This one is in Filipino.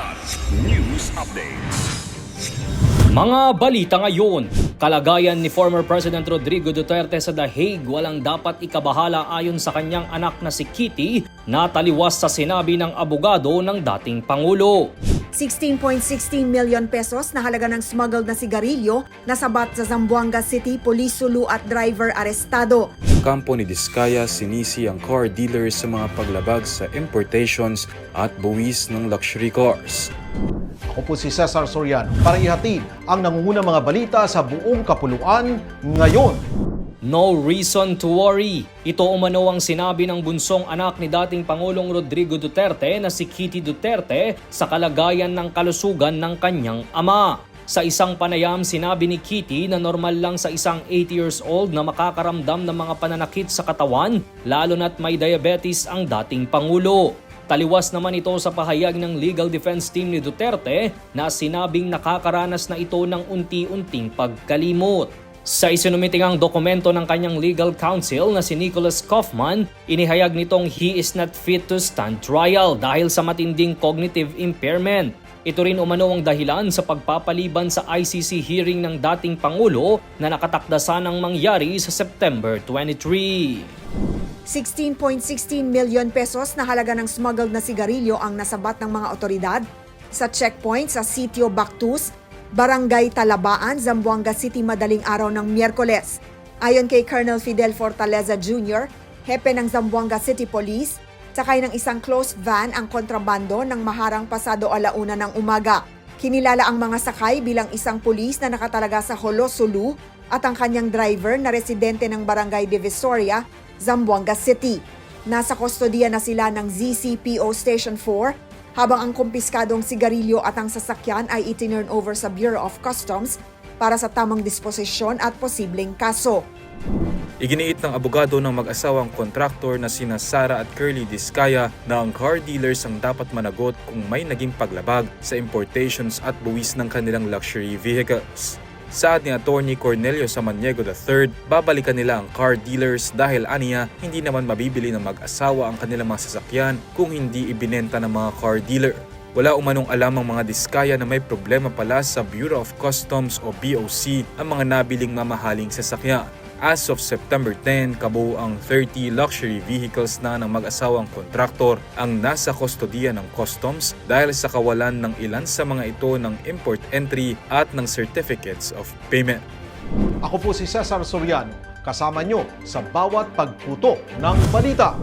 Kilat News Updates. Mga balita ngayon, kalagayan ni former President Rodrigo Duterte sa The Hague walang dapat ikabahala ayon sa kanyang anak na si Kitty na taliwas sa sinabi ng abogado ng dating Pangulo. 16.16 million pesos na halaga ng smuggled na sigarilyo nasabat sa Zamboanga City, Police Sulu at driver arestado. Kampo ni Diskaya sinisi ang car dealers sa mga paglabag sa importations at buwis ng luxury cars. Ako po si Cesar Soriano para ihatid ang nangungunang mga balita sa buong kapuluan ngayon. No reason to worry. Ito umano ang sinabi ng bunsong anak ni dating Pangulong Rodrigo Duterte na si Kitty Duterte sa kalagayan ng kalusugan ng kanyang ama. Sa isang panayam, sinabi ni Kitty na normal lang sa isang 80 years old na makakaramdam ng mga pananakit sa katawan, lalo na't may diabetes ang dating Pangulo. Taliwas naman ito sa pahayag ng legal defense team ni Duterte na sinabing nakakaranas na ito ng unti-unting pagkalimot. Sa isinumitingang dokumento ng kanyang legal counsel na si Nicholas Kaufman, inihayag nitong he is not fit to stand trial dahil sa matinding cognitive impairment. Ito rin umano ang dahilan sa pagpapaliban sa ICC hearing ng dating Pangulo na nakatakda sanang mangyari sa September 23. 16.16 million pesos na halaga ng smuggled na sigarilyo ang nasabat ng mga otoridad sa checkpoint sa Sitio Bactus, Barangay Talabaan, Zamboanga City madaling araw ng Miyerkules. Ayon kay Colonel Fidel Fortaleza Jr., hepe ng Zamboanga City Police, sakay ng isang closed van ang kontrabando ng maharang pasado alauna ng umaga. Kinilala ang mga sakay bilang isang pulis na nakatalaga sa Holo, Sulu at ang kanyang driver na residente ng Barangay Divisoria, Zamboanga City. Nasa kustodiya na sila ng ZCPO Station 4 habang ang kumpiskadong sigarilyo at ang sasakyan ay itinurn over sa Bureau of Customs para sa tamang disposisyon at posibleng kaso. Iginiit ng abogado ng mag-asawang kontraktor na sina Sara at Curly Diskaya na ang car dealers ang dapat managot kung may naging paglabag sa importations at buwis ng kanilang luxury vehicles. Saad ni Attorney Cornelio Samaniego III, babalikan nila ang car dealers dahil aniya hindi naman mabibili ng mag-asawa ang kanilang mga sasakyan kung hindi ibinenta ng mga car dealer. Wala umanong alam ang mga diskaya na may problema pala sa Bureau of Customs o BOC ang mga nabiling mamahaling sasakyan. As of September 10, kabuo ang 30 luxury vehicles na ng mag-asawang kontraktor ang nasa kustodiya ng customs dahil sa kawalan ng ilan sa mga ito ng import entry at ng certificates of payment. Ako po si Cesar Soriano, kasama nyo sa bawat pagputo ng balita.